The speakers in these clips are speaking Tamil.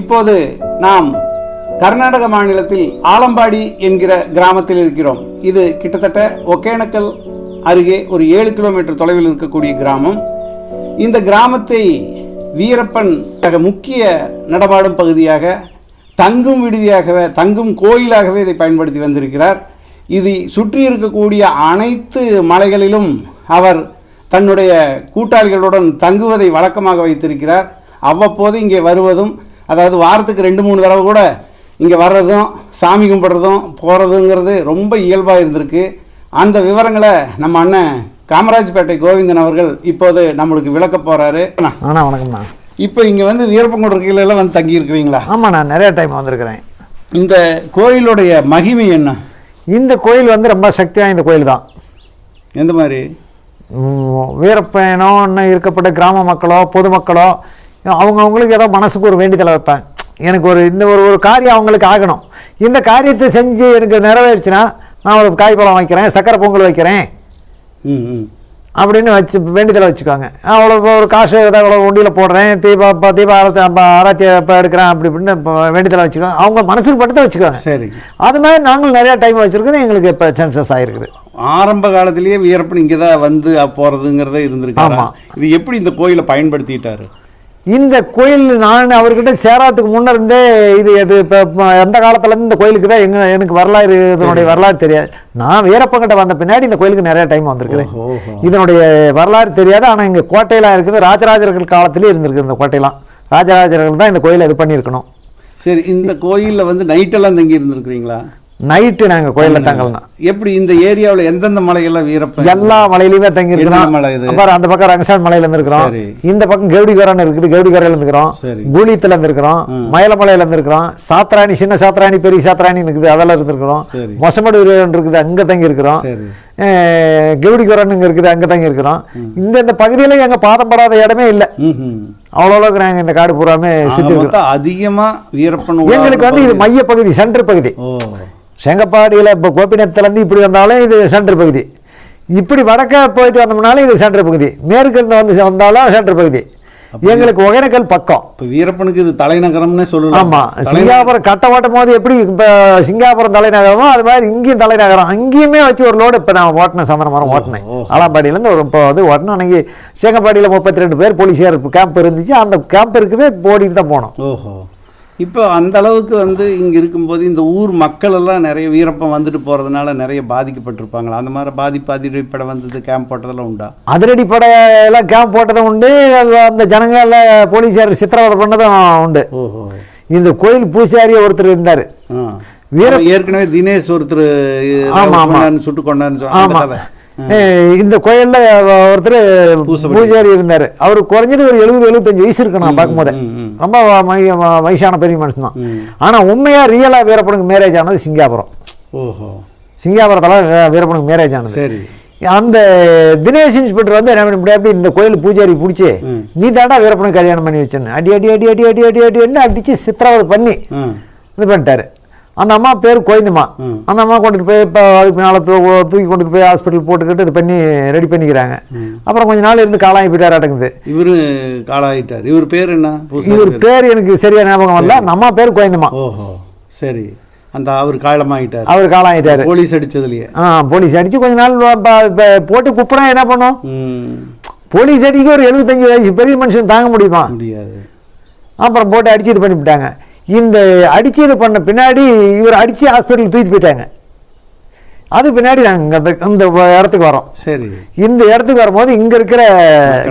இப்போது நாம் கர்நாடக மாநிலத்தில் ஆலம்பாடி என்கிற கிராமத்தில் இருக்கிறோம். இது கிட்டத்தட்ட ஒகேனக்கல் அருகே ஒரு ஏழு கிலோமீட்டர் தொலைவில் இருக்கக்கூடிய கிராமம். இந்த கிராமத்தை வீரப்பன் மிக முக்கிய நடமாடும் பகுதியாக தங்கும் விடுதியாகவே தங்கும் கோயிலாகவே இதை பயன்படுத்தி வந்திருக்கிறார். இதை சுற்றி இருக்கக்கூடிய அனைத்து மலைகளிலும் அவர் தன்னுடைய கூட்டாளிகளுடன் தங்குவதை வழக்கமாக வைத்திருக்கிறார். அவ்வப்போது இங்கே வருவதும் அதாவது வாரத்துக்கு ரெண்டு மூணு தடவை கூட இங்கே வர்றதும் சாமி கும்பிட்றதும் போகிறதுங்கிறது ரொம்ப இயல்பாக இருந்திருக்கு. அந்த விவரங்களை நம்ம அண்ணன் காமராஜ்பேட்டை கோவிந்தன் அவர்கள் இப்போது நம்மளுக்கு விளக்க போகிறாரு அண்ணா வணக்கம்ண்ணா. இப்போ இங்கே வந்து வீரப்பங்குன்ற கீழெல்லாம் வந்து தங்கி இருக்கிறீங்களா ஆமாம் நான் நிறைய டைம் வந்திருக்கிறேன். இந்த கோயிலுடைய மகிமை என்ன? இந்த கோயில் வந்து ரொம்ப சக்தி வாய்ந்த கோயில் தான். எந்த மாதிரி? உம், வீரப்பயனோ இன்னும் இருக்கப்பட்ட கிராம மக்களோ பொதுமக்களோ அவங்கவுங்களுக்கு ஏதோ மனசுக்கு ஒரு வேண்டிதலை வைப்பேன். எனக்கு ஒரு இந்த ஒரு ஒரு காரியம் அவங்களுக்கு ஆகணும். இந்த காரியத்தை செஞ்சு எனக்கு நிறைவேறுச்சுன்னா நான் ஒரு காய்பழம் வைக்கிறேன் சக்கரை பொங்கல் வைக்கிறேன். அப்படின்னு வச்சு வேண்டிதலை வச்சுக்கோங்க. அவ்வளோ ஒரு காசு ஏதாவது அவ்வளோ உண்டியில் போடுறேன் தீப இப்போ தீப ஆரத்தி அப்போ ஆராய்ச்சி இப்போ எடுக்கிறேன் அப்படி இப்படின்னு இப்போ வேண்டிதலை வச்சுக்கோங்க. அவங்க மனசுக்கு பட்டு வச்சுக்கோங்க. சரி. அது மாதிரி நாங்களும் நிறையா டைம் வச்சுருக்கோம் எங்களுக்கு இப்போ சான்சஸ் ஆகிருக்குது ஆரம்ப காலத்திலேயே வீரப்பன் இங்கே தான் வந்து போகிறதுங்கிறத இருந்திருக்கு ஆமா. இது எப்படி இந்த கோயிலை பயன்படுத்திட்டாரு? இந்த கோயில் நான் அவர்கிட்ட சேராதுக்கு முன்ன இருந்தே இது இது இப்போ எந்த காலத்துலேருந்து இந்த கோயிலுக்கு தான் எங்க எனக்கு வரலாறு இதனுடைய வரலாறு தெரியாது. நான் வீரப்பங்கிட்ட வந்த பின்னாடி இந்த கோயிலுக்கு நிறைய டைம் வந்திருக்கிறேன். இதனுடைய வரலாறு தெரியாது. ஆனால் இங்கே கோட்டையெல்லாம் இருக்குது. ராஜராஜர்கள் காலத்திலே இருந்திருக்கு இந்த கோட்டையெல்லாம். ராஜராஜர்கள் தான் இந்த கோயிலை இது பண்ணியிருக்கணும். சரி இந்த கோயிலில் வந்து நைட்டெல்லாம் தங்கி இருந்திருக்கிறீங்களா? நைட்டு நாங்கள் கோயிலில் தங்கலாம் எப்படி இந்த ஏரியாவில் எந்தெந்த மலையெல்லாம் வீரப்பன் எல்லா மலையிலுமே தங்கி என்ன இருக்கிறோம் மலை இது? அப்புறம் அந்த பக்கம் ரங்கசாமி மலையில இருக்கிறோம். இந்த பக்கம் கவுடிகரன் இருக்குது கவுடிகரையில இருக்கிறோம். கூலித்துல இருக்கிறோம் மயிலமலையில இருக்கிறோம் சாத்ராணி சின்ன சாத்ராணி பெரிய சாத்ராணி இருக்குது அதெல்லாம் இருந்திருக்கிறோம். மொசமடு இருக்குது அங்க தங்கி இருக்கிறோம் சரி கவுடிகரன் இங்க இருக்குது அங்க தங்கி இருக்கிறோம் இந்த இந்த பகுதியில எங்க பாதம் படாத இடமே இல்லை. அவ்வளோ அளவுக்கு நாங்க இந்த காடு பூராமே ஆக சுத்தி இருக்கிறோம் மொத்தம் அதிகமா வீரப்பன் எங்களுக்கு வந்து இது மைய பகுதி சென்டர் பகுதி. செங்கப்பாடியில் இப்போ கோபிநாத்துலேருந்து இப்படி வந்தாலும் இது சென்டர் பகுதி. இப்படி வடக்க போயிட்டு வந்தோம்னாலும் இது சென்டர் பகுதி. மேற்கு இருந்து வந்து வந்தாலும் சென்டர் பகுதி. எங்களுக்கு ஒகேனக்கல் பக்கம். இப்போ வீரப்பனுக்கு இது தலைநகரம்னே சொல்லலாம். ஆமா. தலை- சிங்காபுரம் கட்ட ஓட்டும் போது எப்படி இப்போ சிங்காபுரம் தலைநகரமோ அது மாதிரி இங்கேயும் தலைநகரம். அங்கேயுமே வச்சு ஒரு லோடு இப்போ நான் ஓட்டினேன் சந்தனமரம் ஓட்டினேன். ஆலாம்பாடியிலேருந்து ஒரு இப்போ வந்து ஓட்டினேன் அன்னைக்கு செங்கப்பாடியில் முப்பத்தி ரெண்டு பேர் போலீஸார் கேம்ப் இருந்துச்சு. அந்த கேம்ப் இருக்கவே ஓடிட்டு தான் போனோம். ஓஹோ. இப்போ அந்த அளவுக்கு வந்து இங்கே இருக்கும்போது இந்த ஊர் மக்கள் எல்லாம் நிறைய வீரப்பன் வந்துட்டு போகிறதுனால நிறைய பாதிக்கப்பட்டிருப்பாங்களா? அந்த மாதிரி பாதிப்பு அதிரடிப்படை வந்தது கேம்ப் போட்டதெல்லாம் உண்டா? அதிரடிப்படையெல்லாம் கேம்ப் போட்டதும் உண்டு. அந்த ஜனங்கள போலீஸார் சித்திரவதை பண்ணதும் உண்டு. ஓஹோ. இந்த கோயில் பூசாரி ஒருத்தர் இருந்தார். வீர- ஏற்கனவே தினேஷ் ஒருத்தர். சுட்டு கொண்டாருன்னு சொன்ன இந்த கோயில்ல ஒருத்தர் பூஜாரி இருந்தாரு. அவர் குறைஞ்சது ஒரு எழுபது எழுபத்தஞ்சு வயசு இருக்கு நான் பார்க்கும்போது. ரொம்ப வயசான பெரிய மனுஷன் தான் ஆனா உண்மையா ரியலா வீரப்பனுக்கு மேரேஜ் ஆனது சிங்காபுரம். ஓஹோ. சிங்காபுரத்தில் வீரப்பனுக்கு மேரேஜ் ஆனது. சரி. அந்த தினேஷ் இன்ஸ்பெக்டர் வந்து என்ன பண்ணி அப்படி இந்த கோயில் பூஜாரி பிடிச்சி நீ தாண்டா வீரப்பனுக்கு கல்யாணம் பண்ணி வச்சேன்னு. அடி அடி அடி அடி அடி அடி அடி என்ன அடிச்சு சித்திரவதை பண்ணி இது பண்ணிட்டாரு. அந்த அம்மா பேர் கோயந்தம்மா. அந்த அம்மா கொண்டுட்டு போய் இப்போ அதுக்கு தூ தூக்கி கொண்டு போய் ஹாஸ்பிட்டல் போட்டுக்கிட்டு இது பண்ணி ரெடி பண்ணிக்கிறாங்க. அப்புறம் கொஞ்ச நாள் இருந்து காலாகி போயிட்டார் அடங்குது. இவரு காலாயிட்டார். இவர் பேர் என்ன? இவர் பேர்? எனக்கு சரியா ஞாபகம் வரல. அந்த அம்மா பேர் கோயந்தம்மா ஓஹோ. சரி. அந்த அவர் காலமாயிட்டார் அவர் காலாகிட்டாரு போலீஸ் அடிச்சதுலயே. ஆ போலீஸ் அடிச்சு கொஞ்ச நாள் போட்டு குப்புனா என்ன பண்ணும்? போலீஸ் அடிக்க ஒரு எழுபத்தஞ்சு வயசு பெரிய மனுஷன் தாங்க முடியுமா? முடியாது. அப்புறம் போட்டு அடிச்சு இது பண்ணிவிட்டாங்க. இந்த அடிச்சு இது பண்ண பின்னாடி இவர் அடிச்சு ஹாஸ்பிட்டல் தூக்கிட்டு போயிட்டாங்க. அது பின்னாடி நாங்கள் அந்த இந்த இடத்துக்கு வரோம். சரி. இந்த இடத்துக்கு வரும்போது இங்க இருக்கிற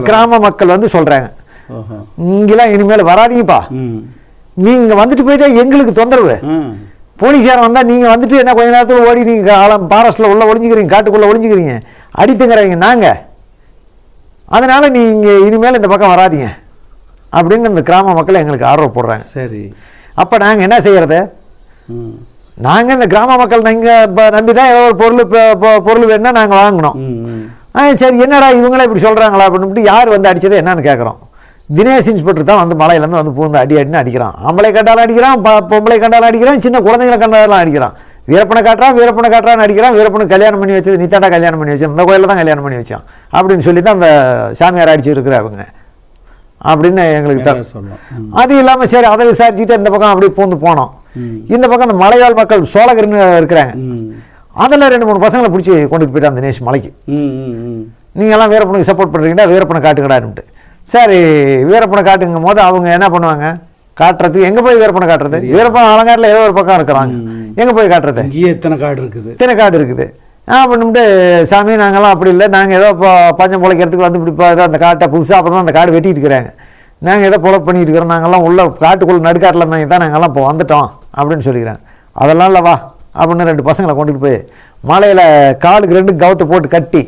கிராம மக்கள் வந்து சொல்றாங்க. ஓஹோ. இங்கெல்லாம் இனிமேல் வராதீங்கப்பா. ம். நீங்க வந்துட்டு போயிட்டா எங்களுக்கு தொந்தரவு. போலீஸார் வந்தா நீங்க வந்துட்டு என்ன கொஞ்ச நேரத்துல ஓடி நீங்க ஆழம் ஃபாரஸ்ட்ல உள்ள ஒளிஞ்சுக்கிறீங்க காட்டுக்குள்ள ஒளிஞ்சுக்கிறீங்க. அடித்துங்கிறவங்க நாங்க. அதனால நீங்க இனிமேல் இந்த பக்கம் வராதீங்க. அப்படின்னு இந்த கிராம மக்கள் எங்களுக்கு ஆர்வம் போடுறாங்க. சரி. அப்ப நாங்க என்ன செய்யறது? ம் நாங்க இந்த கிராம மக்கள் நீங்க இப்ப நம்பி தான் ஏதோ ஒரு பொருள் பொ- பொ- பொருள் வேணும்னா நாங்க வாங்கினோம் ஆ சரி என்னடா இவங்களே இப்படி சொல்கிறாங்களா அப்படின்ட்டு யார் வந்து அடிச்சது என்னன்னு கேட்குறோம் தினேஷ் இன்ஸ்பெக்டர் தான் வந்து மலையிலேருந்து வந்து பூந்து அடி அடின்னு அடிக்கிறான். ஆம்பளை கண்டாலும் அடிக்கிறான் பொம்பளை கண்டாலும் அடிக்கிறான் சின்ன குழந்தைங்களை கண்டாலும் அடிக்கிறான். வீரப்பனை காட்டுறான் வீரப்பனை காட்டுறான்னு அடிக்கிறான் வீரப்பனுக்கு கல்யாணம் பண்ணி வச்சது நீ தாண்டா கல்யாணம் பண்ணி வச்சேன் இந்த கோயிலில் தான் கல்யாணம் பண்ணி வச்சான் அப்படின்னு சொல்லி தான் அந்த சாமியார் அடிச்சு இருக்கிறாங்க அப்படின்னு எங்களுக்கு. அது இல்லாமல் சரி அதை விசாரிச்சுட்டு இந்த பக்கம் அப்படியே பூந்து போனோம். இந்த பக்கம் இந்த மலைவாழ் மக்கள் சோழகர்னு இருக்கிறாங்க ம். அதில் ரெண்டு மூணு பசங்களை பிடிச்சி கொண்டுட்டு போயிட்டான் தினேஷ் மலைக்கு. நீங்கள்லாம் வீரப்பனுக்கு சப்போர்ட் பண்ணுறீங்கன்னா வீரப்பனை காட்டுங்கடான்ட்டு சரி வீரப்பனை காட்டுங்கும் போது அவங்க என்ன பண்ணுவாங்க? காட்டுறதுக்கு எங்கே போய் வீரப்பனை காட்டுறது? வீரப்பன் அலங்காரில் ஏதோ ஒரு பக்கம் இருக்கிறாங்க. எங்கே போய் காட்டுறது? எத்தனை காடு இருக்குது. இத்தனை காடு இருக்குது. ஆ பண்ணிட்டு சாமி நாங்கள்லாம் அப்படி இல்லை. நாங்கள் ஏதோ இப்போ பஞ்சம் பிழைக்கிறதுக்கு வந்து இப்படி இப்போ ஏதோ அந்த காட்டை புதுசாக அப்போ தான் அந்த காடு வெட்டிட்டு இருக்கிறாங்க. நாங்கள் ஏதோ பொழப்பு பண்ணிட்டு இருக்கிறோம். நாங்கள்லாம் உள்ள காட்டுக்குள்ள நடுக்காட்டில் இருந்தாங்க தான் நாங்கள்லாம் இப்போ வந்துட்டோம் அப்படின்னு சொல்லிக்கிறேன் அதெல்லாம் இல்லை வா அப்படின்னு ரெண்டு பசங்களை கொண்டுட்டு போய் மலையில் காலுக்கு ரெண்டு கவுத்தை போட்டு கட்டி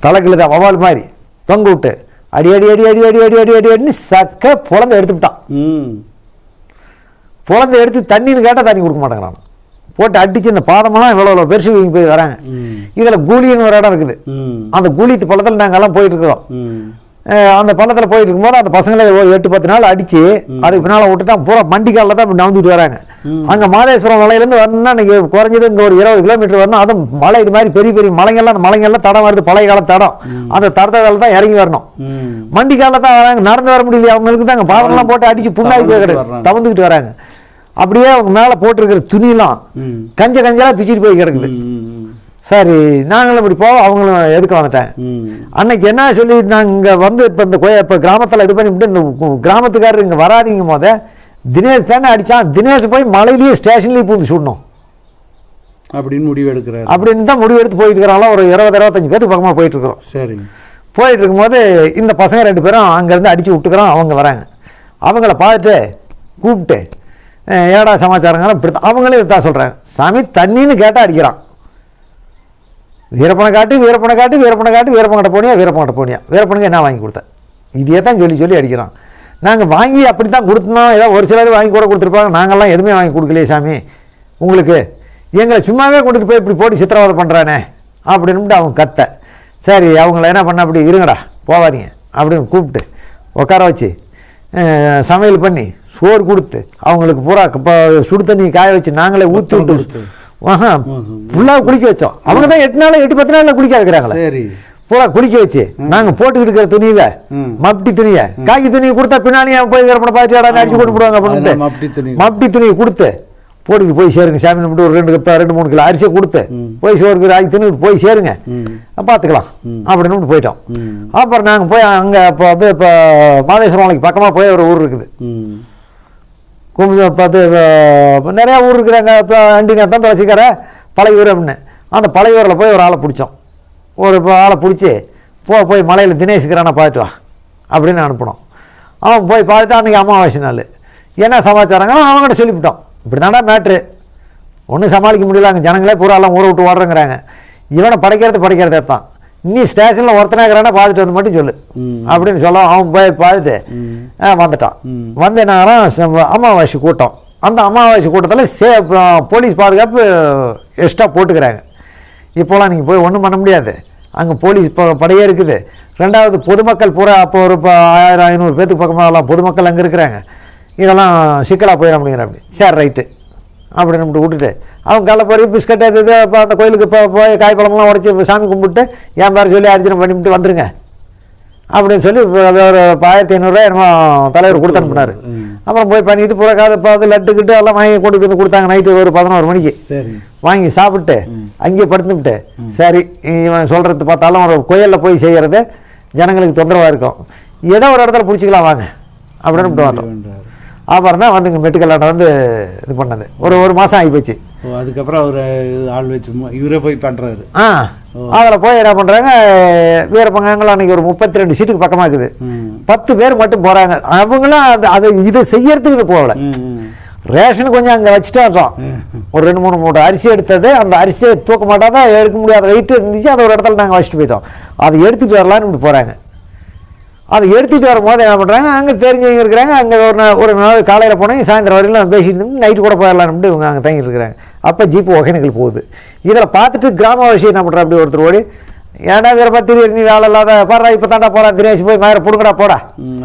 தலைக்கில் தான் வவால் மாதிரி தொங்க விட்டு அடி அடி அடி அடி அடி அடி அடி அடி அடின்னு சக்க புலந்து எடுத்துவிட்டான் ம். புலந்து எடுத்து தண்ணின்னு கேட்டால் தண்ணி கொடுக்க மாட்டேங்கிறான். போட்டு அடிச்சு இந்த பாதமெல்லாம் இவ்வளோ இவ்வளோ பெருசு வீங்கி போய் வராங்க. இதில் கூலின்னு ஒரு இடம் இருக்குது. அந்த கூலித்து பள்ளத்தில் போயிட்டு இருக்கிறோம். அந்த பள்ளத்தில் போயிட்டு இருக்கும்போது அந்த பசங்களை ஒரு எட்டு பத்து நாள் அடிச்சு அதுக்கு பின்னால் விட்டுட்டான் பூரா மண்டிக்காலில் தான் நவுந்துட்டு வராங்க. அங்கே மாதேஸ்வரம் மலையிலேருந்து வரணும்னா இன்னைக்கு குறைஞ்சது இங்கே ஒரு இருபது கிலோமீட்டர் வரணும். அதுவும் மலை இது மாதிரி பெரிய பெரிய மலைங்கள்லாம் அந்த மலைங்கள்லாம் தடம் வருது பழைய கால தடம். அந்த தடத்தில் தான் இறங்கி வரணும். மண்டிக்காலில் தான் வராங்க. நடந்து வர முடியல அவங்களுக்கு தான் பாதம்லாம் போட்டு அடிச்சு புண்ணாகி போய் தவந்துக்கிட்டு கிடக்கு. வர்றாங்க. தவந்துக்கிட்டு வராங்க. அப்படியே அவங்க மேலே போட்டிருக்கிற துணியெல்லாம் ம். கஞ்ச கஞ்சலாக பிச்சுட்டு போய் கிடக்குது. சரி நாங்களும் இப்படி போவோம் அவங்களும் எதுக்கு வந்துட்டேன்? அன்னைக்கு என்ன சொல்லி நாங்கள் வந்து இப்போ இந்த கோய இப்போ கிராமத்தில் இது பண்ணிவிட்டு இந்த கிராமத்துக்காரர் இங்கே வராதீங்க போத தினேஷ் தானே அடித்தான் தினேஷ் போய் மலையிலேயே ஸ்டேஷன்லேயே பூந்து சுடணும். அப்படின்னு முடிவு எடுக்கிறாரு. அப்படின்னு தான் முடிவு எடுத்து போயிட்டு இருக்கிறாங்களோ ஒரு இருபது இருபத்தஞ்சு பேருக்கு பக்கமாக போயிட்டு இருக்கிறோம். சரி. போயிட்டு இருக்கும்போது இந்த பசங்க ரெண்டு பேரும் அங்கேருந்து அடித்து விட்டுக்கிறோம் அவங்க வராங்க. அவங்கள பார்த்துட்டு கூப்பிட்டு "அஹ், ஏடா சமாச்சாரங்களும் இப்படி அவங்களே தான் சொல்கிறாங்க சாமி தண்ணின்னு கேட்டால் அடிக்கிறான். வீரப்பனை காட்டு வீரப்பனை காட்டு வீரப்பனை காட்டு வீரப்பங்கிட்ட போனியா வீரப்பங்கிட்ட போனியா. வீரப்பனுக்கு என்ன வாங்கி கொடுத்தேன் இதையே தான் சொல்லி சொல்லி அடிக்கிறான். நாங்கள் வாங்கி அப்படி தான் கொடுத்தோம் ஏதோ ஒரு சிலர் வாங்கி கூட கொடுத்துருப்பாங்க. நாங்கள்லாம் எதுவுமே வாங்கி கொடுக்கலையே சாமி. உங்களுக்கு எங்களை சும்மாவே கொண்டுட்டு போய் இப்படி போட்டு சித்திரவதை பண்ணுறானே அப்படின்னுட்டு அவங்க கத்த. சரி அவங்கள என்ன பண்ண? அப்படி இருங்கடா போகாதீங்க அப்படின்னு கூப்பிட்டு உட்கார வச்சு சமையல் பண்ணி சோறு கொடுத்து அவங்களுக்கு பூரா இப்போ சுடு தண்ணி காய வச்சு நாங்களே ஊற்றி விட்டு. ஆஹா. ஃபுல்லாக குளிக்க வச்சோம். அவங்க தான் எட்டு நாள் எட்டு பத்து நாளில் குளிக்க வைக்கிறாங்களே. சரி. பூரா குளிக்க வச்சு நாங்க போட்டுக்கிட்டு இருக்கிற துணிவை ம். மப்டி துணியை. காக்கி துணியை கொடுத்தா அவன் போய் விரப்பட பார்த்து அடிச்சு போட்டு போடுவாங்க அப்படின்னு மப்டி துணி. மப்டி துணியை கொடுத்து போட்டுக்கிட்டு போய் சேருங்க சாமி கும்பிட்டு ஒரு ரெண்டு கப்ப ரெண்டு மூணு கிலோ அரிசியை கொடுத்து போய் சோறுக்கு ராகி துணி போய் சேருங்க. பார்த்துக்கலாம். அப்படின்னு போயிட்டோம். அப்புறம் நாங்கள் போய் அங்கே இப்போ அப்படியே இப்போ மாதேஸ்வரம் பக்கமாக போய் ஒரு ஊர் இருக்குது. கும்பி பார்த்து இப்போ நிறையா ஊர் இருக்கிறாங்க இப்போ அண்டினத்தான் துளசிக்கார பழையூர் அப்படின்னு. அந்த பழையூரில் போய் ஒரு ஆளை பிடிச்சோம். ஒரு இப்போ ஆளை பிடிச்சி போ போய் மலையில் தினேஷுக்கிறான பார்த்துட்டு வா அப்படின்னு அனுப்பினோம். அவன் போய் பார்த்துட்டு அன்றைக்கி அமாவாசை நாள். என்ன சமாச்சாரங்களோ அவங்ககிட்ட சொல்லிவிட்டோம். இப்படி தாண்டா மேட்ரு. ஒன்றும் சமாளிக்க முடியல அங்கே ஜனங்களே பூரா எல்லாம் ஊரை விட்டு ஓடுறேங்கிறாங்க. இவனை படைக்கிறது படைக்கிறதே தான். நீ ஸ்டேஷனில் ஒருத்தனாகிறானா பார்த்துட்டு வந்து மட்டும் சொல்லு. அப்படின்னு சொல்ல அவன் போய் பார்த்துட்டு ஆ, வந்துட்டான். வந்து என்ன அமாவாசை கூட்டம். அந்த அமாவாசை கூட்டத்தில் சே போலீஸ் பாதுகாப்பு எக்ஸ்ட்ரா போட்டுக்கிறாங்க. இப்போலாம் நீங்கள் போய் ஒன்றும் பண்ண முடியாது. அங்கே போலீஸ் ப- படையே இருக்குது. ரெண்டாவது பொதுமக்கள் பூரா அப்போ ஒரு இப்போ ஆயிரம் ஐநூறு பேத்துக்கு பக்கமாக எல்லாம் பொதுமக்கள் அங்கே இருக்கிறாங்க. இதெல்லாம் சிக்கலாக போயிட முடியுங்கிற அப்படி. சரி ரைட்டு. அப்படின்னு நம்மட்டு விட்டுட்டு. அவங்க கடல பொறி பிஸ்கட் அது இது இப்போ அந்த கோயிலுக்கு இப்போ போய் காய்ப்பழம்லாம் உடச்சி சாமி கும்பிட்டு என் பேர் சொல்லி அர்ச்சனை பண்ணிவிட்டு வந்துருங்க. அப்படின்னு சொல்லி அது ஒரு ஆயிரத்தி ஐநூறுரூவா என்னமோ தலைவர் கொடுத்து அனுப்புனாரு. அப்புறம் போய் பண்ணிட்டு பூரா காது அது லட்டுக்கிட்டு எல்லாம் வாங்கி கொண்டு வந்து கொடுத்தாங்க. நைட்டு ஒரு பதினோரு மணிக்கு. வாங்கி சாப்பிட்டு அங்கேயே படுத்துக்கிட்டு சரி இவன் சொல்கிறது பார்த்தாலும் ஒரு கோயிலில் போய் செய்கிறது ஜனங்களுக்கு தொந்தரவாக இருக்கும். ஏதோ ஒரு இடத்துல பிடிச்சிக்கலாம் வாங்க. அப்படின்னு விட்டு வேண்டாரு. அப்புறம் தான் வந்து இங்கே மெட்டுக்கல்லாண்ட வந்து இது பண்ணது. ஒரு ஒரு மாதம் ஆகி போச்சு ஓ அதுக்கப்புறம் அவர் ஆள் வச்சு இவரே போய் பண்றாரு. ஆ அதில் போய் என்ன பண்ணுறாங்க வீரப்பங்கங்கள் அன்றைக்கி ஒரு முப்பத்தி ரெண்டு சீட்டுக்கு பக்கமாக இருக்குது. பத்து பேர் மட்டும் போகிறாங்க அவங்களும் அது அதை இதை செய்யறதுக்கு போகல. ரேஷன் கொஞ்சம் அங்கே வச்சுட்டு வந்தோம் ஒரு ரெண்டு மூணு மூட்டை அரிசி எடுத்தது. அந்த அரிசியை தூக்க மாட்டாத எடுக்க முடியாத வெயிட் இருந்துச்சு. அதை ஒரு இடத்துல நாங்கள் வச்சுட்டு போயிட்டோம். அதை எடுத்துகிட்டு வரலான்னு இப்படி போகிறாங்க அதை எடுத்துகிட்டு வரும்போது என்ன பண்ணுறாங்க அங்கே தெரிஞ்சவங்க இருக்கிறாங்க. அங்கே ஒரு நாள் ஒரு நாள் காலையில் போனாங்க சாயந்தரம் வரையிலும் பேசிட்டு இருந்து நைட்டு கூட போயிடலாம்னு இவங்க அங்கே தங்கிட்டு இருக்கிறாங்க. அப்போ ஜீப்பு ஒகேனக்கல் போகுது. இதில் பார்த்துட்டு கிராமவாசி என்ன பண்ணுறா அப்படி ஒருத்தர் ஓடி ஏன்டா வீரப்பா திடீர் நீ வேலை இல்லாத பாடுறா இப்போ தாண்டா போடா தினேஷ் போய் மயிரை பிடுங்கடா போடா.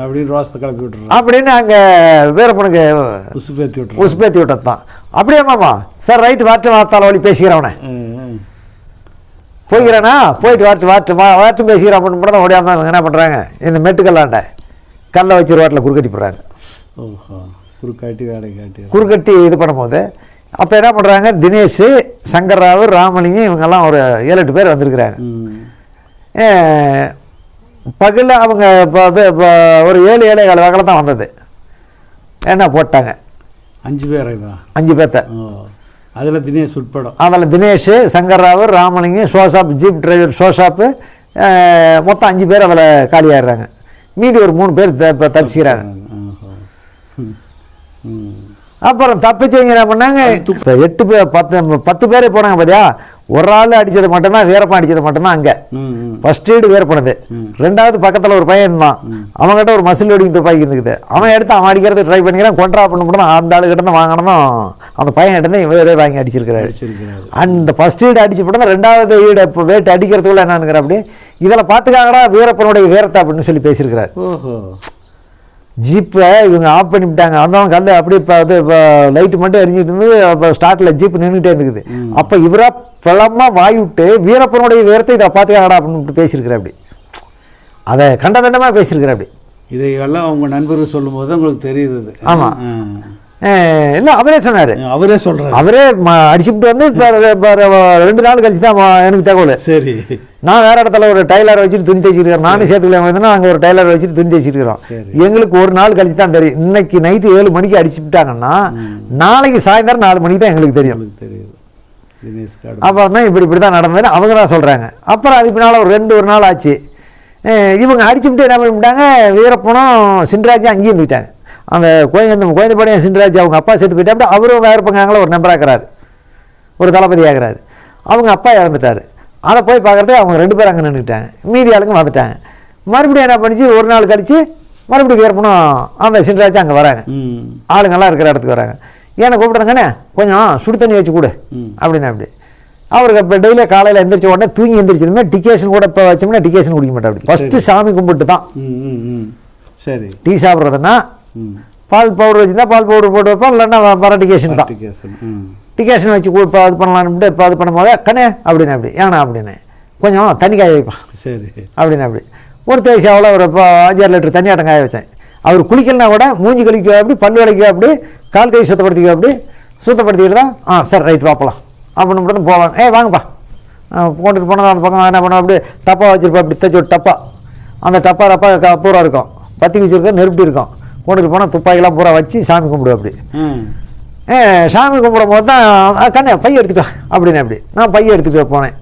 அப்படின்னு ரோசத்தை கிளப்பி விட்டுறாரு அப்படின்னு அங்கே வீரப்பனுக்கு உசு பேத்தி விட்டுறாரு உசுப்பேத்தி விட்டது தான் அப்படியே மாமா சார் ரைட்டு வாட்டு வார்த்தால வழி பேசிக்கிறவனே ம், ம். போய்க்கிறேனா? போயிட்டு வாட்டு வாட்டு வா வாட்டும் பேசிக்கிறேன் அப்படின்னு கூட தான் ஓடியாம என்ன பண்ணுறாங்க இந்த மெட்டுக்கல்லாண்ட கல்லை வச்சு ரோட்டில் குறுக்கட்டி போடுறாங்க. குறுக்காட்டி வேலை காட்டி. குறுக்கட்டி இது பண்ணும்போது அப்போ என்ன பண்ணுறாங்க தினேஷ் சங்கர்ராவு ராமலிங்கம் இவங்கெல்லாம் ஒரு ஏழு எட்டு பேர் வந்திருக்கிறாங்க. பகலில் அவங்க இப்போ ஒரு ஏழு ஏழு ஏழு வகையில் தான் வந்தது. என்ன போட்டாங்க? அஞ்சு பேரைவா அஞ்சு பேர்த்த. அதில் தினேஷ் உட்படம். அதில் தினேஷ் சங்கர்ராவு ராமலிங்கம் ஷோஷாப் ஜீப் டிரைவர் ஷோஷாப்பு மொத்தம் அஞ்சு பேர் அதில் காலியாடுறாங்க மீதி ஒரு மூணு பேர் த- தப்பிச்சுக்கிறாங்க. அப்புறம் தப்பிச்சவங்க என்ன பண்ணாங்க? எட்டு பேர் பத்து பத்து பேர் போனாங்க பார்த்தியா ஒரு ஆள் அடித்தது மட்டும்தான் வீரப்பன் அடித்தது மட்டும்தான் அங்கே. ஃபர்ஸ்ட் எய்டு வீரப்பனது ரெண்டாவது பக்கத்தில் ஒரு பையன் இருந்தான். அவன்கிட்ட ஒரு மசில் வெடிங் துப்பாக்கி இருந்துக்குது. அவன் எடுத்து அவன் அடிக்கிறது ட்ரை பண்ணிக்கிறான். கொண்ட்ரா பண்ண மட்டும் அந்த ஆளுகிட்ட தான் வாங்கினதும் அந்த பையன் கிட்ட இவரே வாங்கி அடிச்சிருக்கிறாரு. அந்த ஃபர்ஸ்ட் எய்டு அடிச்சு போட்டு ரெண்டாவது ஈடு இப்போ வேட்டு அடிக்கிறதுக்குள்ள என்னன்னுங்கிற அப்படி இதில் பார்த்துக்காங்கடா வீரப்பனுடைய வீரத்தை அப்படின்னு சொல்லி பேசியிருக்கிறார். ஓஹோ. ஜீப்பை இவங்க ஆஃப் பண்ணிவிட்டாங்க அந்த கல் அப்படியே இப்போ அது லைட்டு மட்டும் எரிஞ்சிட்டு இருந்து அப்போ ஸ்டார்ட்டில் ஜீப் நின்றுட்டே இருக்குது அப்போ இவரா பழமாக வாய் விட்டு வீரப்பனுடைய வீரத்தை இதை பார்த்துக்காங்கடா அப்படின்னு பேசியிருக்கிறார் அப்படி. அதை கண்டதண்டமாக பேசியிருக்கிறார் அப்படி. இதையெல்லாம் உங்க நண்பர்கள் சொல்லும்போது உங்களுக்கு தெரியுது அது. இல்லை அவரே சொன்னார். அவரே சொல்றாரு. அவரே அடிச்சுட்டு வந்து இப்போ ரெண்டு நாள் கழிச்சு தான் எனக்கு தகவல். சரி. நான் வேற இடத்துல ஒரு டைலர் வச்சுட்டு துணி தைச்சிருக்கேன் நானும் சேர்த்துக்கலாம் வந்தேன்னா அங்கே ஒரு டைலர் வச்சுட்டு துணி தைச்சிருக்கிறோம் சரி. எங்களுக்கு ஒரு நாள் கழிச்சு தான் தெரியும். இன்னைக்கு நைட்டு ஏழு மணிக்கு அடிச்சுட்டாங்கன்னா நாளைக்கு சாயந்தரம் நாலு மணிக்கு தான் எங்களுக்கு தெரியும். காடு அப்புறம் தான் இப்படி இப்படி தான் நடந்ததுன்னு அவங்க தான் சொல்கிறாங்க அப்புறம் அதுக்கு பின்னால் ஒரு ரெண்டு ஒரு நாள் ஆச்சு. இவங்க அடிச்சுட்டு என்ன பண்ணிவிட்டாங்க வீரப்பனும் சின்ராஜும் அங்கேயும் இருந்துட்டாங்க. அந்த கோயந்த கோயந்தபாடியம் சின்ராஜ் அவங்க அப்பா செத்து போயிட்டாப்படி அவரும் வேறு பங்காங்கள ஒரு நம்பராகிறாரு ஒரு தளபதி ஆகிறாரு அவங்க அப்பா இறந்துட்டாரு. அதை போய் பார்க்குறதே அவங்க ரெண்டு பேரும் அங்கே நின்றுட்டாங்க மீதி ஆளுங்க வந்துட்டாங்க. மறுபடியும் என்ன பண்ணிச்சு? ஒரு நாள் கழிச்சு மறுபடியும் வீரப்பனும் அந்த சின்ராஜ் அங்கே வராங்க. ஆளுங்கெல்லாம் இருக்கிற இடத்துக்கு வராங்க. ஏன்னா கூப்பிடுறதுங்கண்ணே கொஞ்சம் சுடு தண்ணி வச்சு கொடு. அப்படின்னு அப்படி. அவருக்கு இப்போ டெய்லியும் காலையில் எந்திரிச்ச உடனே தூங்கி எந்திரிச்சதுமே டிகேஷன் கூட இப்போ வச்சோம்னா டிகேஷன் குடிக்க மாட்டேன் அப்படி ஃபஸ்ட்டு சாமி கும்பிட்டு தான் சரி. டீ சாப்பிட்றதுன்னா பால் பவுடர் வச்சுருந்தா பால் பவுடர் போட்டு வைப்போம் இல்லைன்னா வ- வர டிகேஷன் தான். டிகேஷன் வச்சு இப்போ அது பண்ணலான்னு இப்போ அது பண்ணும்போது கண்ணே அப்படின்னு அப்படி ஏன்னா அப்படின்னு. கொஞ்சம் தண்ணி காய வைப்பான் சரி. அப்படின்னு அப்படி. ஒரு தேசியாவில் ஒரு இப்போ அஞ்சாறு லிட்டர் தண்ணி ஆட்டம் காய வச்சேன். அவர் குளிக்கலனா கூட மூஞ்சி கழிக்க அப்படி பல் விளக்க அப்படி கால் கை சுத்தப்படுத்திக்க அப்படி சுத்தப்படுத்திக்கிட்டு தான் ஆ சார் ரைட் பார்ப்பலாம் அப்படின்னு மட்டும் போவாங்க. ஏ வாங்கப்பா. கொண்டுட்டு போனது அந்த பக்கம் என்ன பண்ணோம் அப்படி டப்பா வச்சுருப்பா அப்படி தச்சு ஒரு டப்பா. அந்த டப்பா ரப்பா க பூரா இருக்கும். பற்றி வச்சுருக்கோம் நெருப்பி இருக்கும். கொண்டுட்டு போனால் துப்பாக்கிலாம் பூரா வச்சு சாமி கும்பிடுவோம் அப்படி. சாமி கும்பிடும் போது தான் "ஆ, கண்ணே பைய எடுத்துட்டு வா அப்படின்னு அப்படி. நான் பைய எடுத்துகிட்டு போனேன்.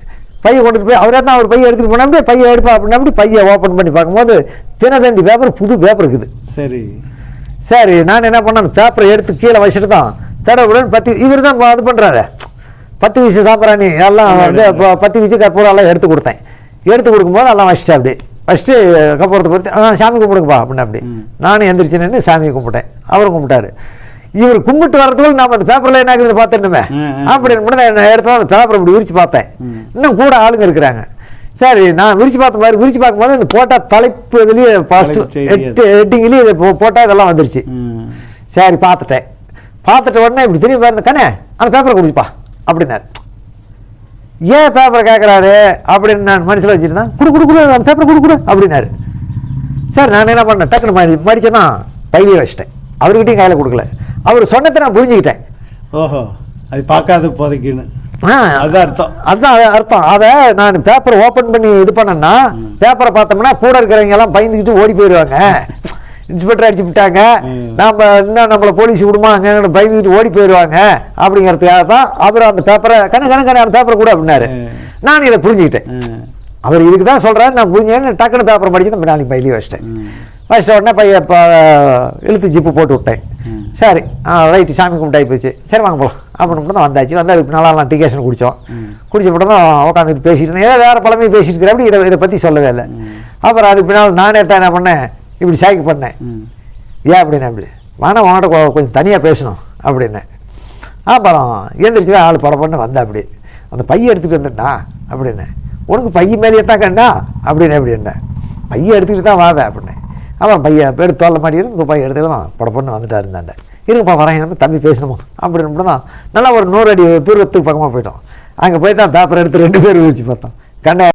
பைய கொண்டுட்டு போய் அவரே தான் அவர் பைய எடுத்துகிட்டு போனா அப்படியே பைய எடுப்பா அப்படின்னு அப்படி பைய ஓப்பன் பண்ணி பார்க்கும்போது தினதந்தி பேப்பர் புது பேப்பர் இருக்குது. சரி. சரி நான் என்ன பண்ணேன் அந்த பேப்பரை எடுத்து கீழே வச்சுட்டு தான் தடவுடன் பத்து இவர் தான் இது பண்ணுறாரு பத்து வீசு சாப்பிட்றானி எல்லாம் வந்து பத்து வீச்சு கற்பூரம் எல்லாம் எடுத்து கொடுத்தேன். எடுத்து கொடுக்கும்போது எல்லாம் வச்சுட்டு அப்படி. ஃபஸ்ட்டு கற்பூரத்தை பொறுத்து ஆ சாமி கும்பிடுங்கப்பா அப்படின்னு அப்படி. நானும் எந்திரிச்சு நின்று சாமியை கும்பிட்டேன். அவரும் கும்பிட்டாரு. இவர் கும்பிட்டு வரதுக்குள்ள நான் அந்த பேப்பரில் என்ன ஆகுதுன்னு பார்த்துட்டுமே ம், ம். அப்படின்னு மட்டும் நான் எடுத்து அந்த பேப்பரை இப்படி விரிச்சு பார்த்தேன். இன்னும் கூட ஆளுங்க இருக்கிறாங்க. சரி நான் விரிச்சு பார்த்த மாதிரி விரிச்சு பார்க்கும்போது இந்த போட்டா தலைப்பு இதுலேயே அது. எட்டு ஹெட்டிங்லேயே இதை போ- போட்டா இதெல்லாம் வந்துருச்சு. சரி பார்த்துட்டேன். பார்த்துட்ட உடனே இப்படி திரும்பி பாருங்க கண்ணே அந்த பேப்பரை குடிப்பா அப்படின்னாரு. ஏன் பேப்பரை கேட்குறாரு அப்படின்னு நான் மனசில் வச்சுருந்தேன் குடு குடு குடு அந்த பேப்பரை குடு குடு அப்படின்னாரு. சார் நான் என்ன பண்ணேன்? டக்குன்னு மடி மடிச்சேன்னா பையிலே வச்சிட்டேன். அவர்கிட்டயும் கையில் கொடுக்கல. அவர் சொன்னதை நான் புரிஞ்சுக்கிட்டேன். ஓஹோ அது பார்க்காத போதைக்குன்னு. ஆ அதுதான் அர்த்தம். அதுதான் அது அர்த்தம். அதை நான் பேப்பர் ஓப்பன் பண்ணி இது பண்ணேன்னா பேப்பரை பார்த்தோம்னா கூட இருக்கிறவங்க எல்லாம் பயந்துக்கிட்டு ஓடி போயிடுவாங்க. இன்ஸ்பெக்டர் அடிச்சு விட்டாங்க. ம். நம்ம இன்னும் நம்மளை போலீஸ் விடுமாங்க பயந்துக்கிட்டு ஓடி போயிடுவாங்க அப்படிங்கிறதுக்காக தான் அவர் அந்த பேப்பரை கண்ணு கண்ணு கண்ணு அந்த பேப்பரை கூட அப்படின்னாரு. நான் இதை புரிஞ்சுக்கிட்டேன். அவர் இதுக்கு தான் சொல்கிறாரு நான் புரிஞ்சேன்னு டக்குன்னு பேப்பர் படிச்சு நம்ம நாளைக்கு பையிலே வச்சிட்டேன். வச்சிட்ட உடனே பைய இப்போ இழுத்து ஜிப்பு போட்டு விட்டேன். சரி ஆ ரைட்டு சாமி கும்பிட்டாய் போச்சு. சரி வாங்க போகலாம் அப்படின்னு தான் வந்தாச்சு. வந்து அதுக்கு நல்லா டிகேஷன் குடித்தோம் குடிச்ச மட்டும் தான் உட்காந்துட்டு பேசிட்டு இருந்தேன். ஏதோ வேறு பழமையை பேசிட்டு இருக்கிற அப்படி இதை இதை பற்றி சொல்லவே இல்லை. அப்புறம் அதுக்கு பின்னால் நானே தான் என்ன பண்ணேன்? இப்படி சாய்க்கு பண்ணேன். ஏன் அப்படின்னு அப்படி வேணா உன்கிட்ட கொ- கொஞ்சம் தனியாக பேசணும் அப்படின்னேன் அப்புறம் எந்திரிச்சு ஆள் படப்பட்டு வந்தேன் அப்படி. அந்த பையை எடுத்துகிட்டு வந்துட்டா அப்படின்னேன் உனக்கு பைய மேலேயே தான் கண்டா அப்படின்னு அப்படின்னேன் பையை எடுத்துக்கிட்டு தான் வாத அப்படின்னேன் அப்புறம் பையன் எடுத்து தோல்ல மாட்டி இருந்து பையன் எடுத்துட்டு தான் படப்பட்டு வந்துட்டா இருந்தாண்ட. இருங்கப்பா வரேன் தம்பி பேசணுமா? அப்படின்னு தான். நல்லா ஒரு நூறு அடி தூரத்துக்கு பக்கமாக போயிட்டோம். அங்கே போய் தான் பேப்பர் எடுத்து ரெண்டு பேரும் வச்சு பார்த்தோம். கண்ண